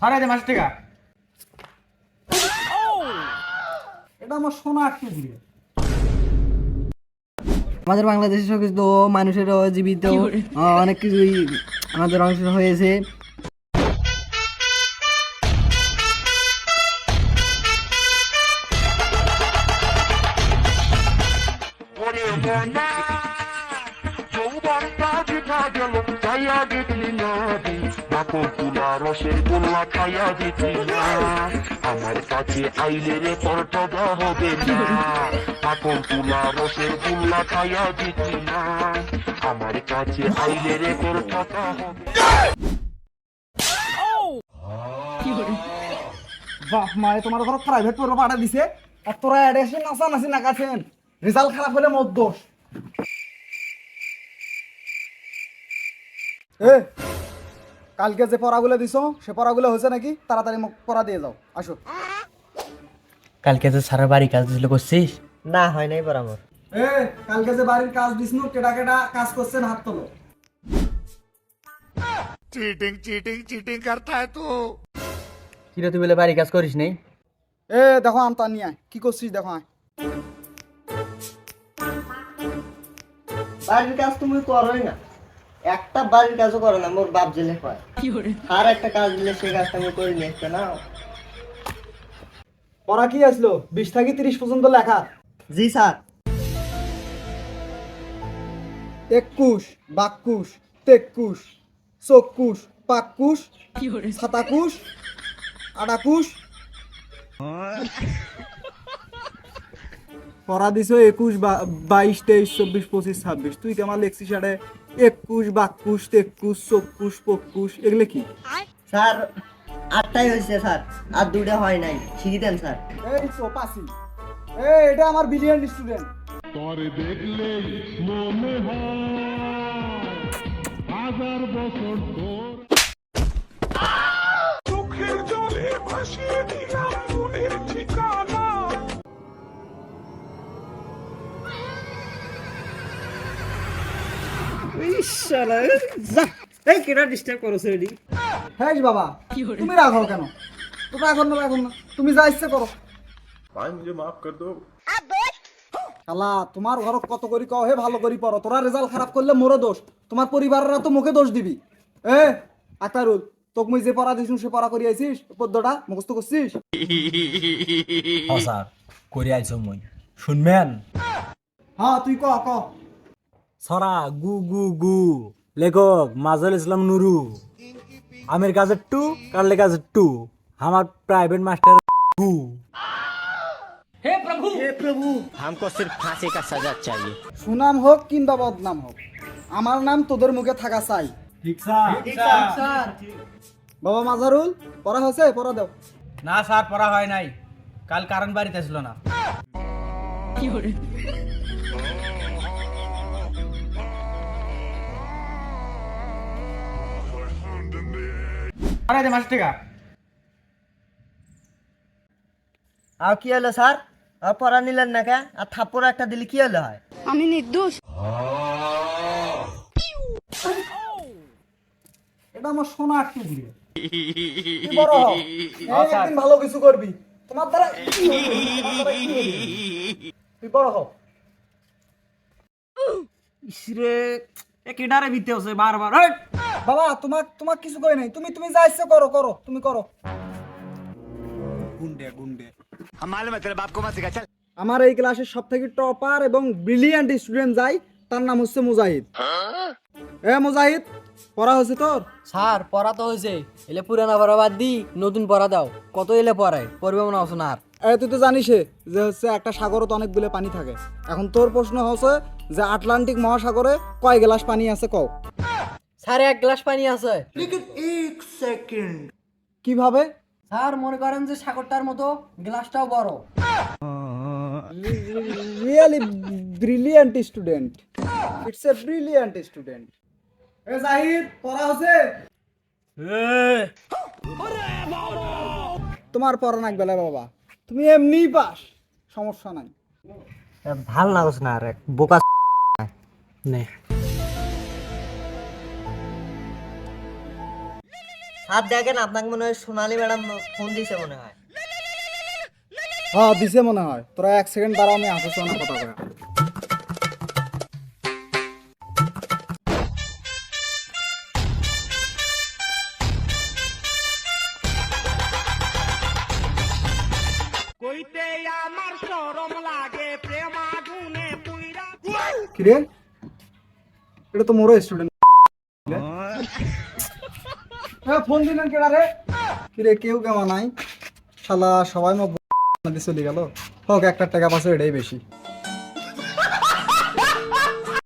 সাড়ে দে মাস টাকা এটা আমার সোনা আটকে দিয়ে আমাদের বাংলাদেশে শোষিত মানুষেরও জীবিত। অনেক কিছুই আমাদের অংশ হয়েছে। আমার কাছে হবে না রসের না আমার কাছে হবে বাপ মায়ে, তোমার ঘর প্রাইভেট পড়বে পাঠা দিছে। আর তোরা এডে এসে নাচা নাচি নাকাছেন। রেজাল্ট খারাপ হলে মোর দোষ। কালকে যে পড়াগুলো দিছো সে পড়াগুলো হয়েছে নাকি? তাড়াতাড়ি মুখ পড়া দিয়ে যাও। আসো। কালকে যে সারা বাড়ি কাজ দিছিল করছিস? না হয় নাই বরাবর। কালকে যে বাড়ির কাজ দিছনু কেটা কেটা কাজ করছেন হাত তোলো। চিটিং চিটিং চিটিং করতা কি রে তুই বলে বাড়ি কাজ করিস নাই? এ দেখো আমতা নিয়ে আয়। কি করছিস দেখো আয়। বাড়ির কাজ তুমি করোই না। একটা বাড়ির কাজও করে না মোর বাপ জেলে হয়। আর একটা কাজ দিলে সেই কাজটা আমি করি নি একটা না পড়া কি আসলো? বিশ থেকে তিরিশ পর্যন্ত লেখা। জি স্যার। একুশ বাক্কুশ তেকুশ চক্কুশ পাক্কুশ সাতাকুশ আটাকুশ। পড়া দিছ একুশ বা- বাইশ তেইশ চব্বিশ পঁচিশ ছাব্বিশ। তুই কেমন লেখছিস আরে একুশ বাক্কুশ তেকুশ চক্কুশ পক্কুশ? এগুলো কি? স্যার আটটাই হয়েছে স্যার। আর দুটো হয় নাই। শিখি দেন স্যার। এই তো পাসি। এই এটা আমার বিলিয়ন স্টুডেন্ট তোর দেখলে মনে হয় হাজার বছর তোর চোখের জলে ভাসিয়ে দিলাম মনের ঠিকানা। শালা। যা। এই কেডা ডিস্টার্ব করছ রেডি তুমি রাগ কেন? তুমি রাগ না রাগ না। তুমি যা ইচ্ছে করো। মাফ কর দো। শালা তোমার ঘর কত করি কও হে ভালো করি পড়ো। তোরা রেজাল্ট খারাপ করলে মোরে দোষ। তোমার পরিবাররা তো মুখে দোষ দিবি। এ আতারুল তোকে মুই যে পড়া দিছু সে পড়া করি আইছিস? পদ্যটা মুখস্থ করছিস? হ্যাঁ স্যার। করে আইছো মই। শুনবেন? হ্যাঁ তুই ক ক। ছড়া গু গু গু লেখক মাজল ইসলাম নুরু আমের কাজের টু কারলে কাজের টু আমার প্রাইভেট মাস্টার গু हमको सिर्फ फांसी का सजा चाहिए সুনাম হোক কিংবা বদনাম হোক আমার নাম তোদের মুখে থাকা চাই ঠিক স্যার বাবা মাজারুল পড়া হয়েছে পড়া দাও না স্যার পড়া হয় নাই কাল কারণ বাড়িতে ছিল না আরে দে মাস টাকা। আর কি হলো স্যার? আর পড়া নিলেন না কে আর থাপ্পড় একটা দিলে কি হলো হয়? আমি নির্দোষ। এটা আমার সোনা আটকে দিয়ে। তুই বড়? হ। একদিন ভালো কিছু করবি। তোমার দ্বারা কি হবে? তোমার দ্বারা কি হবে? তুই বড় হ। ইসরে কিডারে বারবার হট বাবা কিছু কই নাই। তুমি তুমি করো করো তুমি করো। গুন্ডে গুন্ডে। আমারে বাপ কো আমার এই ক্লাসের সবথেকে টপার এবং ব্রিলিয়ান্ট স্টুডেন্ট যাই তার নাম হচ্ছে মুজাহিদ। এ মুজাহিদ পড়া হয়েছে তোর? স্যার পড়া তো হয়েছে। এলে পুরানা পড়া বাদ দি নতুন পড়া দাও। কত এলে পড়ায়? পড়বে মনে হচ্ছে না আর তুই তো জানিস যে হচ্ছে একটা সাগরে তো অনেকগুলো পানি থাকে। এখন তোর প্রশ্ন হচ্ছে যে আটলান্টিক মহাসাগরে কয় গ্লাস পানি আছে কও? স্যার এক গ্লাস পানি আছে। এক সেকেন্ড। কীভাবে? স্যার মনে করেন যে সাগরটার মতো গ্লাসটাও বড়। Really brilliant student it's a brilliant student এ জাহিদ পড়া হচ্ছে? তোমার পড়া নাকবে বাবা। তুমি এমনিই পাস সমস্যা নাই। ভালো লাগছ না আর বোকা নে। হাত দেখেন আপনাকে মনে হয় সোনালি ম্যাডাম ফোন দিছে মনে হয়। হ্যাঁ দিছে মনে হয়। তোরা এক সেকেন্ড দাঁড়া আমি আসছি না কথা কয়া কিরে? এটা তো মোরো স্টুডেন্ট হ্যাঁ। ফোন দিলেন কেডা রে? কিরে কেউ কেমন নাই। শালা সবাই মো চলে গেল। হোক একটা টাকা পাশে এটাই বেশি।